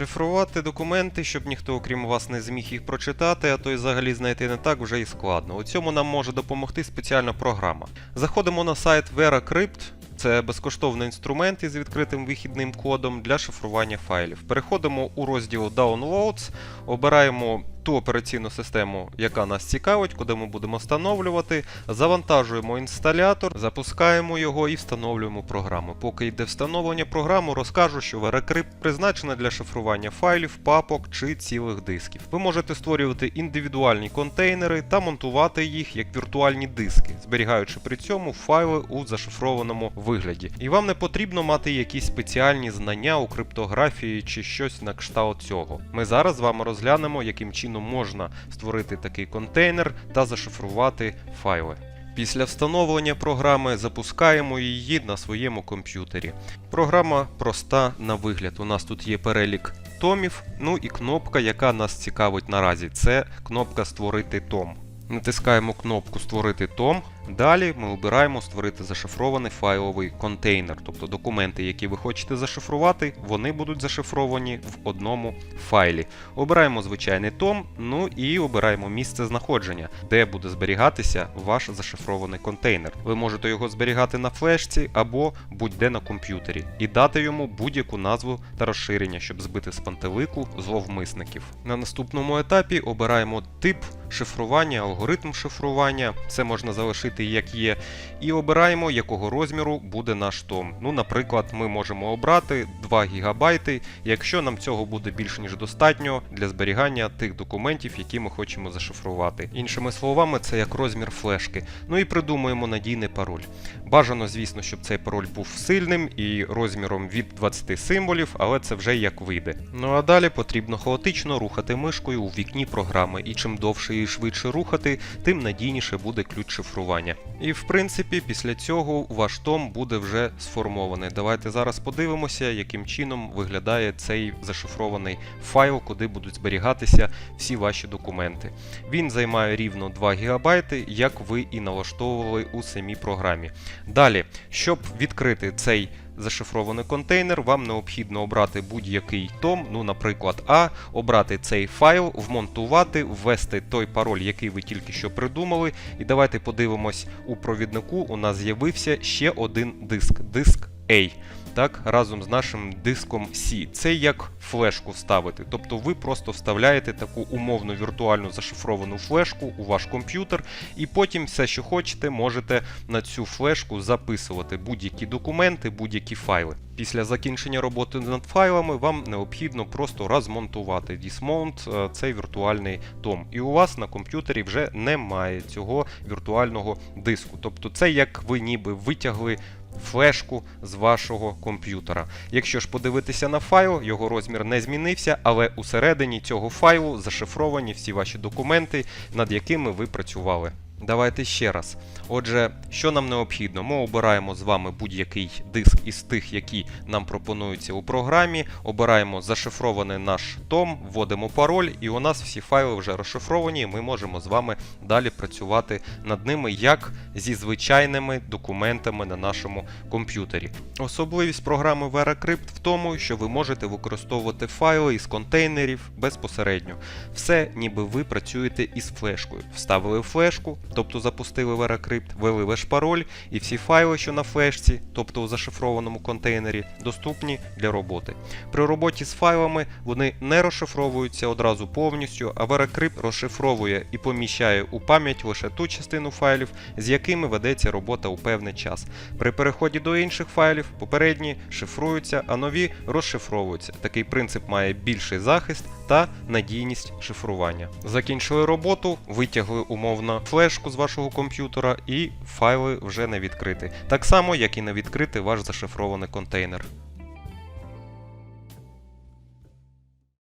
Шифрувати документи, щоб ніхто окрім вас не зміг їх прочитати, а то й взагалі знайти не так вже і складно. У цьому нам може допомогти спеціальна програма. Заходимо на сайт VeraCrypt. Це безкоштовний інструмент із відкритим вихідним кодом для шифрування файлів. Переходимо у розділ Downloads, обираємо ту операційну систему, яка нас цікавить, куди ми будемо встановлювати. Завантажуємо інсталятор, запускаємо його і встановлюємо програму. Поки йде встановлення програми, розкажу, що VeraCrypt призначена для шифрування файлів, папок чи цілих дисків. Ви можете створювати індивідуальні контейнери та монтувати їх як віртуальні диски, зберігаючи при цьому файли у зашифрованому вигляді. І вам не потрібно мати якісь спеціальні знання у криптографії чи щось на кшталт цього. Ми зараз з вами розглянемо, яким чином можна створити такий контейнер та зашифрувати файли. Після встановлення програми запускаємо її на своєму комп'ютері. Програма проста на вигляд. У нас тут є перелік томів, ну і кнопка, яка нас цікавить наразі. Це кнопка Створити том. Натискаємо кнопку Створити том. Далі ми обираємо створити зашифрований файловий контейнер, тобто документи, які ви хочете зашифрувати, вони будуть зашифровані в одному файлі. Обираємо звичайний том, ну і обираємо місце знаходження, де буде зберігатися ваш зашифрований контейнер. Ви можете його зберігати на флешці або будь-де на комп'ютері, і дати йому будь-яку назву та розширення, щоб збити з пантелику зловмисників. На наступному етапі обираємо тип шифрування, алгоритм шифрування. Це можна залишити як є, і обираємо, якого розміру буде наш том. Ну, наприклад, ми можемо обрати 2 ГБ, якщо нам цього буде більш ніж достатньо для зберігання тих документів, які ми хочемо зашифрувати. Іншими словами, це як розмір флешки. Ну і придумуємо надійний пароль. Бажано, звісно, щоб цей пароль був сильним і розміром від 20 символів, але це вже як вийде. Ну а далі потрібно хаотично рухати мишкою у вікні програми, і чим довше і швидше рухати, тим надійніше буде ключ шифрування. І в принципі, після цього ваш том буде вже сформований. Давайте зараз подивимося, яким чином виглядає цей зашифрований файл, куди будуть зберігатися всі ваші документи. Він займає рівно 2 ГБ, як ви і налаштовували у самій програмі. Далі, щоб відкрити цей зашифрований контейнер, вам необхідно обрати будь-який том, ну, наприклад, А, обрати цей файл, вмонтувати, ввести той пароль, який ви тільки що придумали. І давайте подивимось, у провіднику. У нас з'явився ще один диск, диск A. Так, разом з нашим диском C. Це як флешку вставити. Тобто ви просто вставляєте таку умовну віртуальну зашифровану флешку у ваш комп'ютер, і потім все, що хочете, можете на цю флешку записувати будь-які документи, будь-які файли. Після закінчення роботи над файлами вам необхідно просто розмонтувати Dismount е, цей віртуальний том. І у вас на комп'ютері вже немає цього віртуального диску. Тобто це як ви ніби витягли флешку з вашого комп'ютера. Якщо ж подивитися на файл, його розмір не змінився, але усередині цього файлу зашифровані всі ваші документи, над якими ви працювали. Давайте ще раз. Отже, що нам необхідно? Ми обираємо з вами будь-який диск із тих, які нам пропонуються у програмі. Обираємо зашифрований наш том, вводимо пароль, і у нас всі файли вже розшифровані. Ми можемо з вами далі працювати над ними як зі звичайними документами на нашому комп'ютері. Особливість програми VeraCrypt в тому, що ви можете використовувати файли із контейнерів безпосередньо. Все, ніби ви працюєте із флешкою. Вставили флешку, тобто запустили VeraCrypt, ввели ваш пароль, і всі файли, що на флешці, тобто у зашифрованому контейнері, доступні для роботи. При роботі з файлами вони не розшифровуються одразу повністю, а VeraCrypt розшифровує і поміщає у пам'ять лише ту частину файлів, з якими ведеться робота у певний час. При переході до інших файлів попередні шифруються, а нові розшифровуються. Такий принцип має більший захист та надійність шифрування. Закінчили роботу, витягли умовно флешку з вашого комп'ютера і файли вже не відкрити. Так само, як і не відкрити ваш зашифрований контейнер.